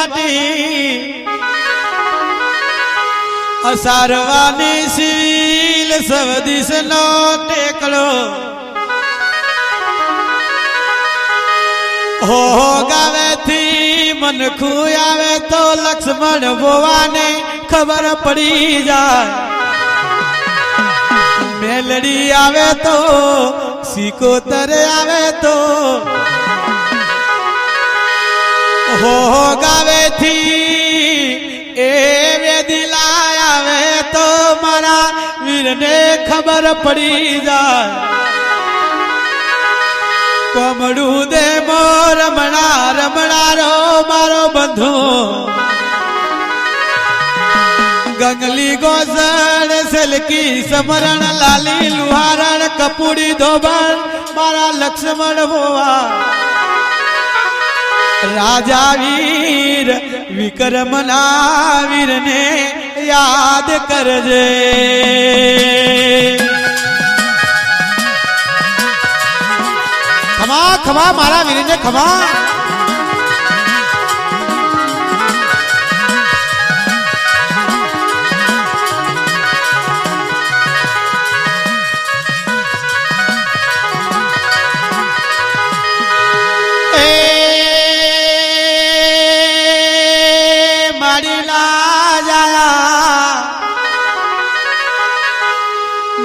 વાટી અસારવાની સિવિલ સવદિશ નો ટેકડો. હો ગાવેથી મનખું આવે તો લક્ષ્મણ ભોવાને ખબર પડી જાય. મેલડી આવે તો સિકોતર આવે તો હો ગાવેથી એ વેદિલા આવે તો મારા વીરને ખબર પડી જાય. કોમડું દે મો રમણા રમણારો મારો બંધુ. ગંગલી ગોસણ સલકી સમરણ, લાલી લુહારણ, કપૂડી ધોબણ, મારા લક્ષ્મણ હોવા. રાજા વીર વિક્રમના વીરને યાદ કરજે. ખમા ખમા મારા વીરને ખમા.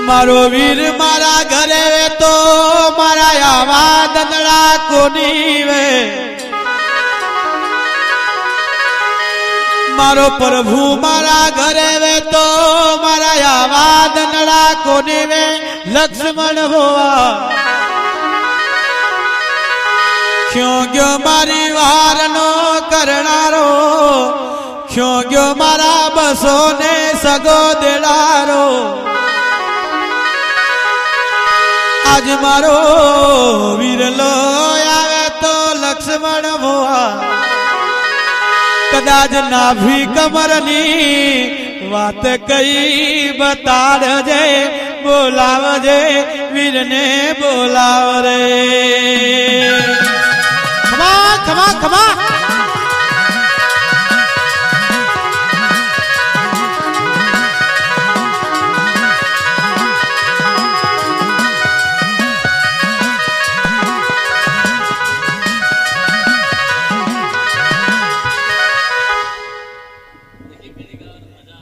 મારો વીર મારા ઘરે તો મારા આવા દંદડા કોની વે? મારો પ્રભુ મારા ઘરે વે તો મારા આવા દંદડા કોની વે? લક્ષ્મણ હોવા. ક્યો ગયો મારી વારનો કરનારો? ક્યો ગયો મારા બસો ને સગો દેડારો આજ મારો વીરલો આવે તો લક્ષ્મણ ભોવા. કદાચ નાભી કમરની વાત કઈ બતાડજે, બોલાવજે, વીરને બોલાવ રે ખમા ખમા ખમા.